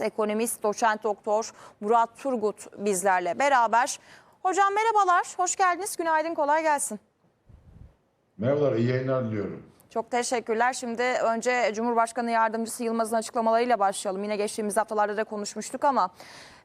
Ekonomist doçent doktor Murat Turgut bizlerle beraber. Hocam merhabalar, hoş geldiniz. Günaydın, kolay gelsin. Merhabalar, iyi yayınlar diliyorum. Çok teşekkürler. Şimdi önce Cumhurbaşkanı Yardımcısı Yılmaz'ın açıklamalarıyla başlayalım. Yine geçtiğimiz haftalarda da konuşmuştuk ama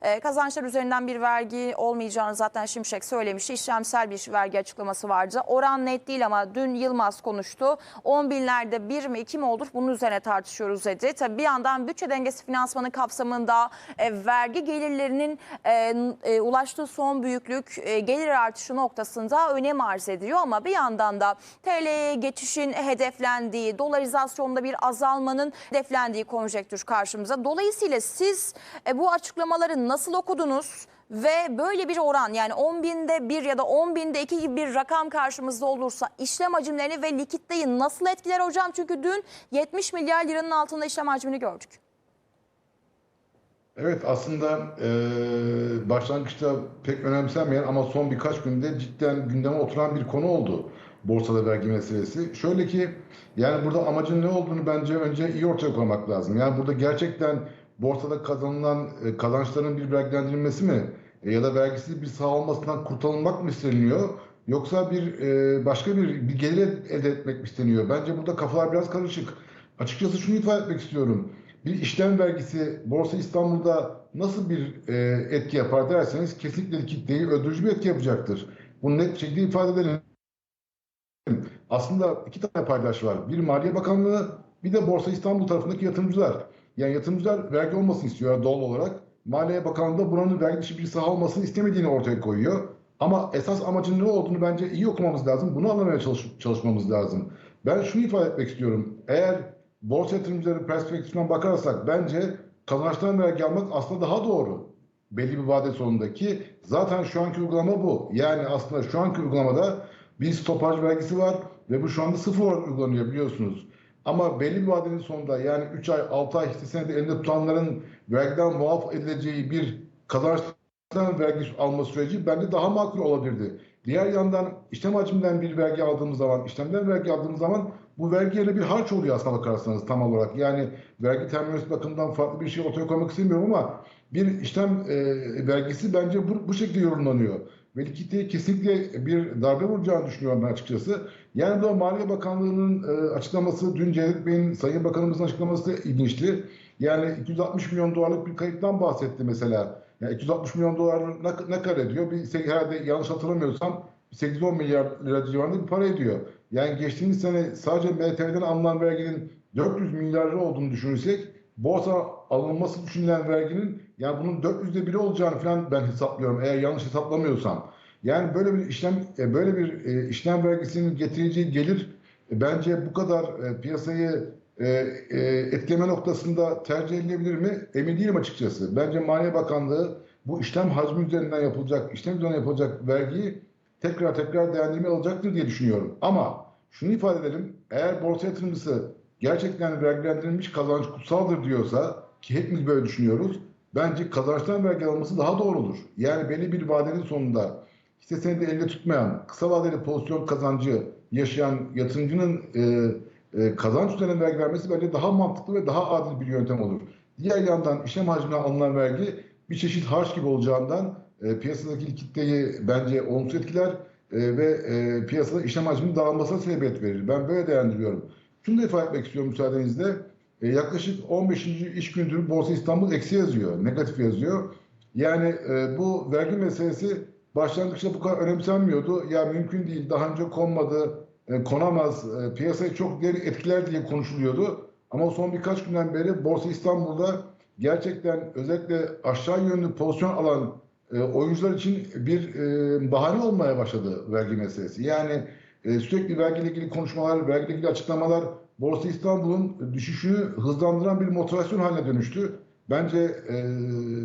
e, kazançlar üzerinden bir vergi olmayacağını zaten Şimşek söylemişti. İşlemsel bir vergi açıklaması vardı. Oran net değil ama dün Yılmaz konuştu. 10 binlerde bir mi iki mi olur bunun üzerine tartışıyoruz dedi. Tabii bir yandan bütçe dengesi finansmanı kapsamında e, vergi gelirlerinin e, e, ulaştığı son büyüklük e, gelir artışı noktasında önem arz ediyor ama bir yandan da TL'ye geçişin hedeflendiği, dolarizasyonda bir azalmanın hedeflendiği konjektür karşımıza. Dolayısıyla siz e, bu açıklamaları nasıl okudunuz? Ve böyle bir oran yani 10 binde 1 ya da 10 binde 2 gibi bir rakam karşımızda olursa işlem hacimlerini ve likitteyi nasıl etkiler hocam? Çünkü dün 70 milyar liranın altında işlem hacmini gördük. Evet aslında e, başlangıçta pek önemsenmeyen ama son birkaç günde cidden gündeme oturan bir konu oldu borsada vergi meselesi. Şöyle ki yani burada amacın ne olduğunu bence önce iyi ortaya koymak lazım. Yani burada gerçekten borsada kazanılan e, kazançların bir vergilendirilmesi mi e, ya da vergisiz bir saha olmasından kurtarılmak mı isteniyor? Yoksa bir e, başka bir, bir gelir elde etmek mi isteniyor? Bence burada kafalar biraz karışık. Açıkçası şunu ifade etmek istiyorum. Bir işlem vergisi Borsa İstanbul'da nasıl bir e, etki yapar derseniz kesinlikle kitleyi öldürücü bir etki yapacaktır. Bunu net bir şekilde ifade edelim. Aslında iki tane paydaş var. Bir Maliye Bakanlığı bir de Borsa İstanbul tarafındaki yatırımcılar. Yani yatırımcılar vergi olmasını istiyor doğal olarak. Maliye Bakanlığı da buranın vergi dışı bir saha olmasını istemediğini ortaya koyuyor. Ama esas amacın ne olduğunu bence iyi okumamız lazım. Bunu anlamaya çalış- çalışmamız lazım. Ben şunu ifade etmek istiyorum. Eğer borsa yatırımcıları perspektifinden bakarsak bence kazançtan vergi almak aslında daha doğru. Belli bir vade sonundaki. Zaten şu anki uygulama bu. Yani aslında şu anki uygulamada bir stopaj vergisi var ve bu şu anda sıfır olarak uygulanıyor biliyorsunuz. Ama belli bir vadenin sonunda yani 3 ay 6 ay hisse senedi elinde tutanların vergiden muaf edileceği bir kazançtan vergi alma süreci bence daha makul olabilirdi. Diğer yandan işlem hacminden bir vergi aldığımız zaman, işlemden vergi aldığımız zaman bu vergi yerine bir harç oluyor aslına bakarsanız tam olarak. Yani vergi terminolojisi bakımından farklı bir şey ortaya koymak istemiyorum ama bir işlem e, vergisi bence bu, bu şekilde yorumlanıyor. Ve likiditeye kesinlikle bir darbe vuracağını düşünüyorum açıkçası. Yani bu Maliye Bakanlığı'nın e, açıklaması, dün Cevdet Bey'in, Sayın Bakanımızın açıklaması da ilginçti. Yani 260 milyon dolarlık bir kayıptan bahsetti mesela. Yani 260 milyon dolar ne, ne kadar ediyor? Bir, herhalde yanlış hatırlamıyorsam 8-10 milyar lira civarında bir para ediyor. Yani geçtiğimiz sene sadece MTV'den alınan verginin 400 milyar lira olduğunu düşünürsek borsa alınması düşünülen verginin yani bunun 400'de biri olacağını falan ben hesaplıyorum eğer yanlış hesaplamıyorsam. Yani böyle bir işlem e, böyle bir e, işlem vergisinin getireceği gelir e, bence bu kadar piyasayı etkileme noktasında tercih edilebilir mi? Emin değilim açıkçası. Bence Maliye Bakanlığı bu işlem hacmi üzerinden yapılacak, işlem üzerinden yapılacak vergiyi tekrar tekrar değerlendirme alacaktır diye düşünüyorum. Ama şunu ifade edelim. Eğer borsa yatırımcısı gerçekten vergilendirilmiş kazanç kutsaldır diyorsa ki hepimiz böyle düşünüyoruz. Bence kazançtan vergi alınması daha doğrudur. Yani belli bir vadenin sonunda hisse senedi elde tutmayan, kısa vadeli pozisyon kazancı yaşayan yatırımcının e, e, kazanç üzerine vergi vermesi bence daha mantıklı ve daha adil bir yöntem olur. Diğer yandan işlem hacmine alınan vergi bir çeşit harç gibi olacağından e, piyasadaki likiditeyi bence olumsuz etkiler e, ve e, piyasada işlem hacminin dağılmasına sebebiyet verir. Ben böyle değerlendiriyorum. Şunu da ifade etmek istiyorum müsaadenizle. E, yaklaşık 15. iş gündür Borsa İstanbul eksi yazıyor, negatif yazıyor. Yani e, bu vergi meselesi başlangıçta bu kadar önemsenmiyordu. Ya mümkün değil, daha önce konmadı, e, konamaz, e, piyasayı çok deri etkiler diye konuşuluyordu. Ama son birkaç günden beri Borsa İstanbul'da gerçekten özellikle aşağı yönlü pozisyon alan e, oyuncular için bir e, bahane olmaya başladı vergi meselesi. Yani e, sürekli vergiyle ilgili konuşmalar, vergiyle ilgili açıklamalar Borsa İstanbul'un düşüşünü hızlandıran bir motivasyon haline dönüştü. Bence e,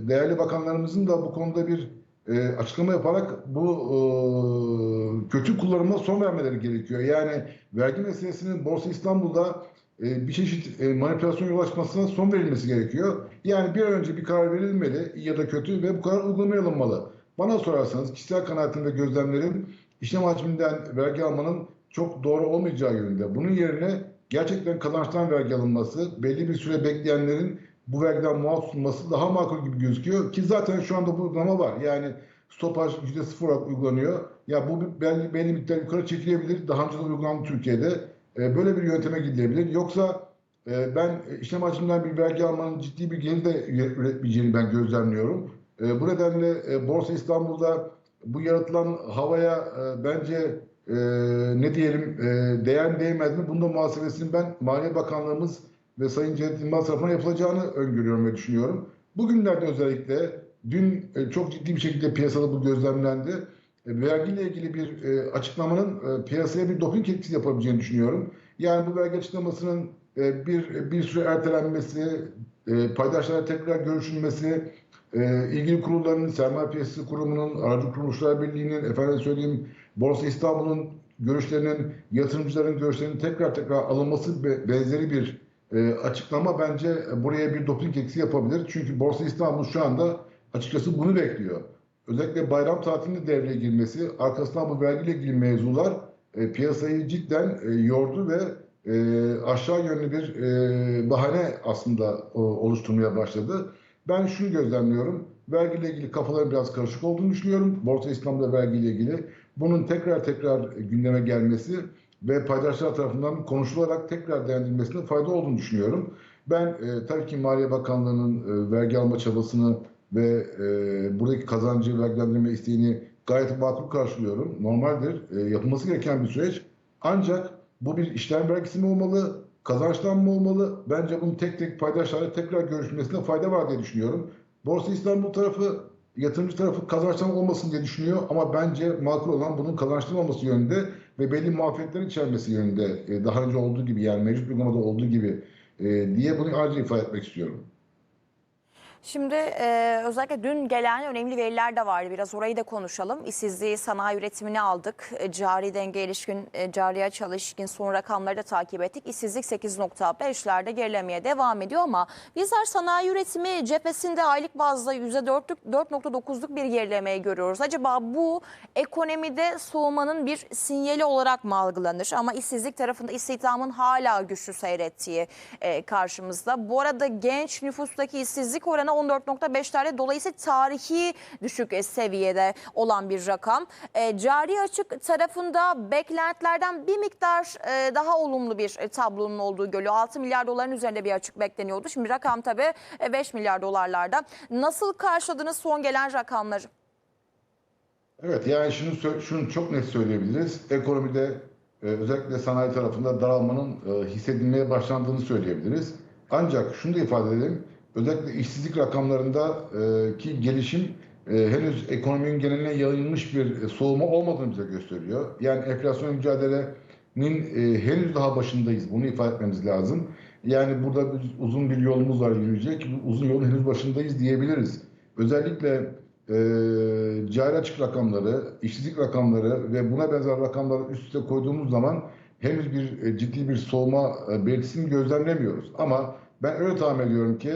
değerli bakanlarımızın da bu konuda bir e, açıklama yaparak bu e, kötü kullanıma son vermeleri gerekiyor. Yani vergi meselesinin Borsa İstanbul'da e, bir çeşit e, manipülasyon yol açmasına son verilmesi gerekiyor. Yani bir an önce bir karar verilmeli ya da kötü ve bu karar uygulamaya alınmalı. Bana sorarsanız kişisel kanaatim ve gözlemlerim işlem hacminden vergi almanın çok doğru olmayacağı yönünde. Bunun yerine gerçekten kazançtan vergi alınması, belli bir süre bekleyenlerin bu vergiden muaf tutulması daha makul gibi gözüküyor ki zaten şu anda bu uygulama var. Yani stopaj %0 olarak uygulanıyor. Ya bu belli, belli miktar yukarı çekilebilir. Daha önce de uygulandı Türkiye'de. E, böyle bir yönteme gidilebilir. Yoksa e, ben işlem hacminden bir vergi almanın ciddi bir gelir de üre- üretmeyeceğini ben gözlemliyorum. E, bu nedenle e, Borsa İstanbul'da bu yaratılan havaya e, bence e, ne diyelim e, değer değmez mi? Bunun da muhasebesinin ben Maliye Bakanlığımız ve Sayın Cevdet Yılmaz tarafından yapılacağını öngörüyorum ve düşünüyorum. Bugünlerde özellikle dün e, çok ciddi bir şekilde piyasada bu gözlemlendi. E, vergiyle ilgili bir e, açıklamanın e, piyasaya bir doping etkisi yapabileceğini düşünüyorum. Yani bu vergi açıklamasının e, bir bir süre ertelenmesi, e, paydaşlarla tekrar görüşülmesi, e, ilgili kurulların, sermaye piyasası kurumunun, aracı kuruluşlar birliğinin, efendim söyleyeyim Borsa İstanbul'un görüşlerinin, yatırımcıların görüşlerinin tekrar tekrar alınması be- benzeri bir e, açıklama bence buraya bir doping eksi yapabilir. Çünkü Borsa İstanbul şu anda açıkçası bunu bekliyor. Özellikle bayram tatilinde devreye girmesi, arkasından bu vergiyle ilgili mevzular e, piyasayı cidden e, yordu ve aşağı yönlü bir bahane aslında oluşturmaya başladı. Ben şunu gözlemliyorum. Vergiyle ilgili kafaların biraz karışık olduğunu düşünüyorum. Borsa İslam'da vergiyle ilgili. Bunun tekrar tekrar gündeme gelmesi ve paydaşlar tarafından konuşularak tekrar değerlendirilmesine fayda olduğunu düşünüyorum. Ben e, tabii ki Maliye Bakanlığı'nın e, vergi alma çabasını ve e, buradaki kazancı vergilendirme isteğini gayet makul karşılıyorum. Normaldir. E, yapılması gereken bir süreç. Ancak bu bir işlem vergisi mi olmalı? Kazançtan mı olmalı? Bence bunun tek tek paydaşlarla tekrar görüşmesine fayda var diye düşünüyorum. Borsa İstanbul tarafı, yatırımcı tarafı kazançtan olmasın diye düşünüyor ama bence makul olan bunun kazançtan olması yönünde ve belli muafiyetlerin içermesi yönünde e, daha önce olduğu gibi yani mevcut uygulamada olduğu gibi e, diye bunu ayrıca ifade etmek istiyorum. Şimdi e, özellikle dün gelen önemli veriler de vardı. Biraz orayı da konuşalım. İşsizliği, sanayi üretimini aldık. E, cari denge ilişkin, e, cari açığa ilişkin son rakamları da takip ettik. İşsizlik 8.5'lerde gerilemeye devam ediyor ama bizler sanayi üretimi cephesinde aylık bazda %4'lük 4.9'luk bir gerilemeyi görüyoruz. Acaba bu ekonomide soğumanın bir sinyali olarak mı algılanır? Ama işsizlik tarafında istihdamın hala güçlü seyrettiği e, karşımızda. Bu arada genç nüfustaki işsizlik oranı 14.5'lerde dolayısıyla tarihi düşük e, seviyede olan bir rakam. E, cari açık tarafında beklentilerden bir miktar e, daha olumlu bir e, tablonun olduğu görülüyor. 6 milyar doların üzerinde bir açık bekleniyordu. Şimdi rakam tabii e, 5 milyar dolarlarda. Nasıl karşıladınız son gelen rakamları? Evet yani şunu şunu çok net söyleyebiliriz. Ekonomide e, özellikle sanayi tarafında daralmanın e, hissedilmeye başlandığını söyleyebiliriz. Ancak şunu da ifade edelim. Özellikle işsizlik rakamlarında e, gelişim e, henüz ekonominin geneline yayılmış bir e, soğuma olmadığını bize gösteriyor. Yani enflasyon mücadelenin e, henüz daha başındayız. Bunu ifade etmemiz lazım. Yani burada uzun bir yolumuz var yürüyecek. Uzun yolun henüz başındayız diyebiliriz. Özellikle e, cari açık rakamları, işsizlik rakamları ve buna benzer rakamları üst üste koyduğumuz zaman henüz bir e, ciddi bir soğuma e, belirtisini gözlemlemiyoruz. Ama ben öyle tahmin ediyorum ki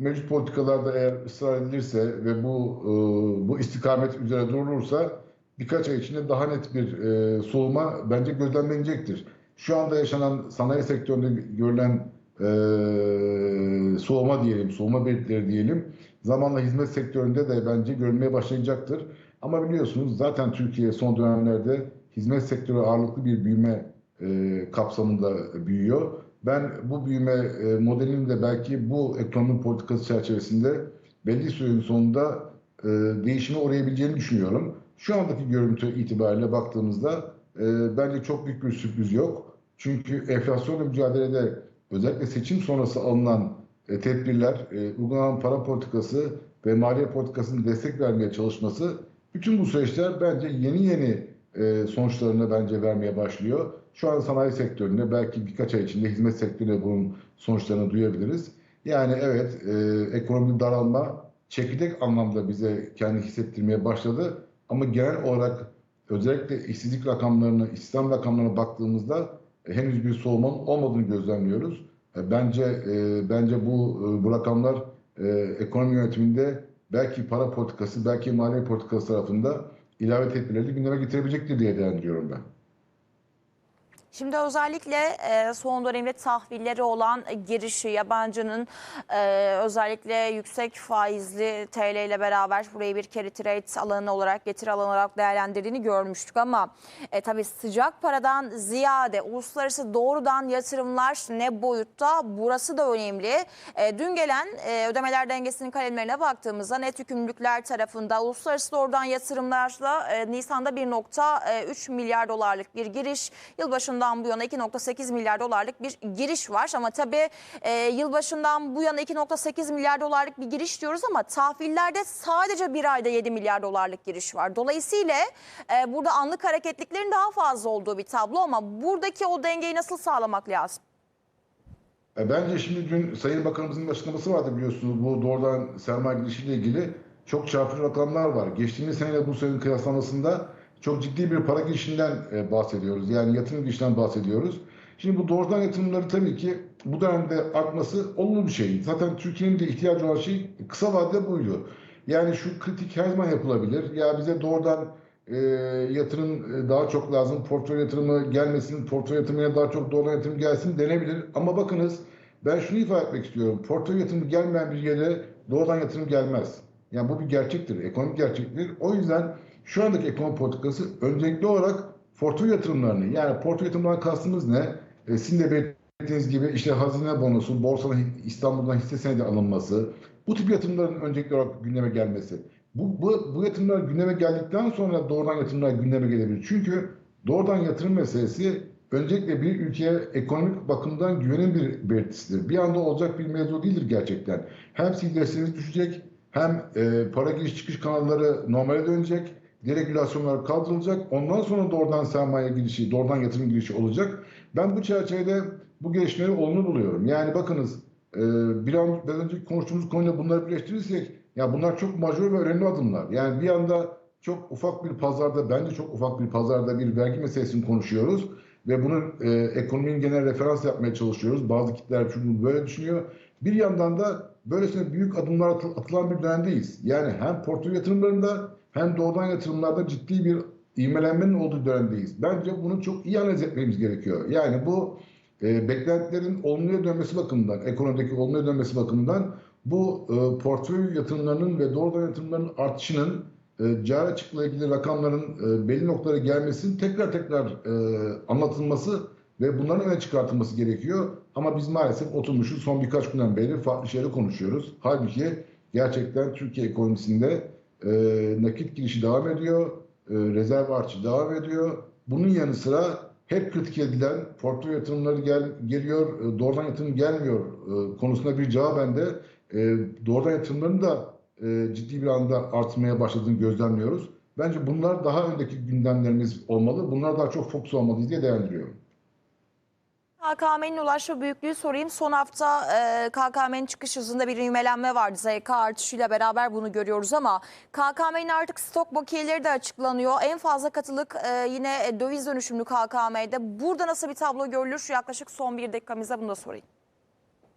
mevcut politikalarda eğer ısrar edilirse ve bu e, bu istikamet üzere durulursa birkaç ay içinde daha net bir e, soğuma bence gözlemlenecektir. Şu anda yaşanan sanayi sektöründe görülen e, soğuma diyelim, soğuma belirtileri diyelim. Zamanla hizmet sektöründe de bence görülmeye başlayacaktır. Ama biliyorsunuz zaten Türkiye son dönemlerde hizmet sektörü ağırlıklı bir büyüme kapsamında büyüyor. Ben bu büyüme e, modelinin de belki bu ekonomi politikası çerçevesinde belli sürenin sonunda e, değişime uğrayabileceğini düşünüyorum. Şu andaki görüntü itibariyle baktığımızda e, bence çok büyük bir sürpriz yok. Çünkü enflasyonla mücadelede özellikle seçim sonrası alınan e, tedbirler, e, uygulanan para politikası ve maliye politikasının destek vermeye çalışması bütün bu süreçler bence yeni yeni e, sonuçlarını bence vermeye başlıyor. Şu an sanayi sektöründe belki birkaç ay içinde hizmet sektöründe bunun sonuçlarını duyabiliriz. Yani evet e, ekonomik daralma çekirdek anlamda bize kendi hissettirmeye başladı. Ama genel olarak özellikle işsizlik rakamlarına, istihdam rakamlarına baktığımızda e, henüz bir soğumanın olmadığını gözlemliyoruz. E, Bence e, bence bu e, bu rakamlar e, ekonomi yönetiminde belki para politikası, belki maliye politikası tarafında ilave tedbirleri gündeme getirebilecektir diye değerlendiriyorum ben. Şimdi özellikle e, son dönemde tahvilleri olan e, girişi yabancının e, özellikle yüksek faizli TL ile beraber burayı bir carry trade alanı olarak getiri alanı olarak değerlendirdiğini görmüştük ama e, tabii sıcak paradan ziyade uluslararası doğrudan yatırımlar ne boyutta burası da önemli. E, dün gelen e, ödemeler dengesinin kalemlerine baktığımızda net yükümlülükler tarafında uluslararası doğrudan yatırımlarla e, Nisan'da 1.3 milyar dolarlık bir giriş yılbaşından bu yana 2.8 milyar dolarlık bir giriş var. Ama tabii e, yılbaşından bu yana 2.8 milyar dolarlık bir giriş diyoruz ama tahvillerde sadece bir ayda 7 milyar dolarlık giriş var. Dolayısıyla e, burada anlık hareketliklerin daha fazla olduğu bir tablo ama buradaki o dengeyi nasıl sağlamak lazım? E, Bence şimdi dün Sayın Bakanımızın açıklaması vardı biliyorsunuz bu doğrudan sermaye girişiyle ilgili çok çarpıcı rakamlar var. Geçtiğimiz seneyle bu senenin kıyaslamasında çok ciddi bir para girişinden e, bahsediyoruz. Yani yatırım girişinden bahsediyoruz. Şimdi bu doğrudan yatırımları tabii ki bu dönemde artması olumlu bir şey. Zaten Türkiye'nin de ihtiyacı olan şey kısa vadede buydu. Yani şu kritik her zaman yapılabilir. Ya bize doğrudan e, yatırım e, daha çok lazım. Portföy yatırımı gelmesin, portföy yatırımına daha çok doğrudan yatırım gelsin denebilir. Ama bakınız ben şunu ifade etmek istiyorum. Portföy yatırımı gelmeyen bir yere doğrudan yatırım gelmez. Yani bu bir gerçektir, ekonomik gerçektir. O yüzden şu andaki ekonomi politikası öncelikli olarak portföy yatırımlarını, yani portföy yatırımlarından kastımız ne? E, sizin de belirttiğiniz gibi işte hazine bonosu, borsadan İstanbul'dan hisse senedi alınması, bu tip yatırımların öncelikli olarak gündeme gelmesi. Bu, bu, bu yatırımlar gündeme geldikten sonra doğrudan yatırımlar gündeme gelebilir. Çünkü doğrudan yatırım meselesi öncelikle bir ülkeye ekonomik bakımdan güvenin bir belirtisidir. Bir anda olacak bir mevzu değildir gerçekten. Hem sildiresiniz düşecek, hem e, para giriş çıkış kanalları normale dönecek, deregülasyonlar kaldırılacak. Ondan sonra doğrudan sermaye girişi, doğrudan yatırım girişi olacak. Ben bu çerçevede bu gelişmeleri olumlu buluyorum. Yani bakınız e, biraz önce konuştuğumuz konuyla bunları birleştirirsek ya bunlar çok majör ve önemli adımlar. Yani bir anda çok ufak bir pazarda, bence çok ufak bir pazarda bir vergi meselesini konuşuyoruz ve bunu e, ekonominin genel referans yapmaya çalışıyoruz. Bazı kitleler çünkü böyle düşünüyor. Bir yandan da böylesine büyük adımlar atı- atılan bir dönemdeyiz. Yani hem portföy yatırımlarında hem doğrudan yatırımlarda ciddi bir ivmelenmenin olduğu dönemdeyiz. Bence bunu çok iyi analiz etmemiz gerekiyor. Yani bu e, beklentilerin olumluya dönmesi bakımından, ekonomideki olumluya dönmesi bakımından bu e, portföy yatırımlarının ve doğrudan yatırımların artışının e, cari açıkla ilgili rakamların e, belli noktalara gelmesinin tekrar tekrar e, anlatılması ve bunların öne çıkartılması gerekiyor. Ama biz maalesef oturmuşuz son birkaç günden beri farklı şeyleri konuşuyoruz. Halbuki gerçekten Türkiye ekonomisinde e, nakit girişi devam ediyor, e, rezerv artışı devam ediyor. Bunun yanı sıra hep kritik edilen portföy yatırımları gel, geliyor, e, doğrudan yatırım gelmiyor e, konusunda bir cevaben de e, doğrudan yatırımların da e, ciddi bir anda artmaya başladığını gözlemliyoruz. Bence bunlar daha öndeki gündemlerimiz olmalı. Bunlar daha çok fokus olmalı diye değerlendiriyorum. KKM'nin ulaşma büyüklüğü sorayım. Son hafta e, KKM'nin çıkış hızında bir ivmelenme vardı. ZK artışıyla beraber bunu görüyoruz ama KKM'nin artık stok bakiyeleri de açıklanıyor. En fazla katılık e, yine döviz dönüşümlü KKM'de. Burada nasıl bir tablo görülür? Şu yaklaşık son bir dakikamızda bunu da sorayım.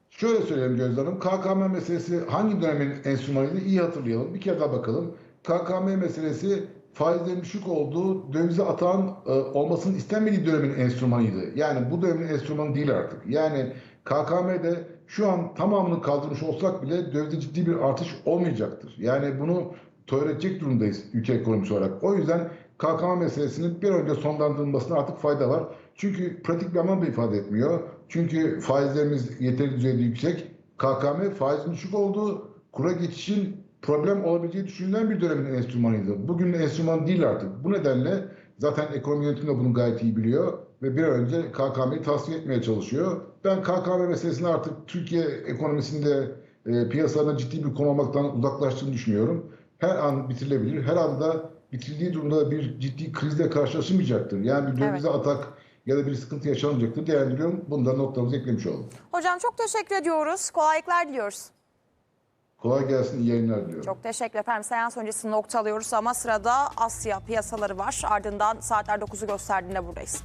Şöyle söyleyeyim Gözde Hanım. KKM meselesi hangi dönemin enstrümanıydı iyi hatırlayalım. Bir kere daha bakalım. KKM meselesi faizlerin düşük olduğu dövize atan e, olmasının istenmediği dönemin enstrümanıydı. Yani bu dönemin enstrümanı değil artık. Yani KKM'de şu an tamamını kaldırmış olsak bile dövizde ciddi bir artış olmayacaktır. Yani bunu tolere edecek durumdayız ülke ekonomisi olarak. O yüzden KKM meselesinin bir önce sonlandırılmasına artık fayda var. Çünkü pratik bir anlam da ifade etmiyor. Çünkü faizlerimiz yeteri düzeyde yüksek. KKM faizin düşük olduğu, kura geçişin problem olabileceği düşünülen bir dönemin enstrümanıydı. Bugünün enstrümanı değil artık. Bu nedenle zaten ekonomi yönetimi de bunu gayet iyi biliyor ve bir an önce KKM'yi tasfiye etmeye çalışıyor. Ben KKM meselesini artık Türkiye ekonomisinde e, piyasalarına ciddi bir konu olmaktan uzaklaştığını düşünüyorum. Her an bitirilebilir. Her anda bitirildiği durumda da bir ciddi krizle karşılaşılmayacaktır. Yani bir dövize atak ya da bir sıkıntı yaşanmayacaktır değerlendiriyorum. Bunu da noktamıza eklemiş oldum. Hocam çok teşekkür ediyoruz. Kolaylıklar diliyoruz. Kolay gelsin, iyi yayınlar diliyorum. Çok teşekkür efendim. Seans öncesi nokta alıyoruz ama sırada Asya piyasaları var. Ardından saatler 9'u gösterdiğinde buradayız.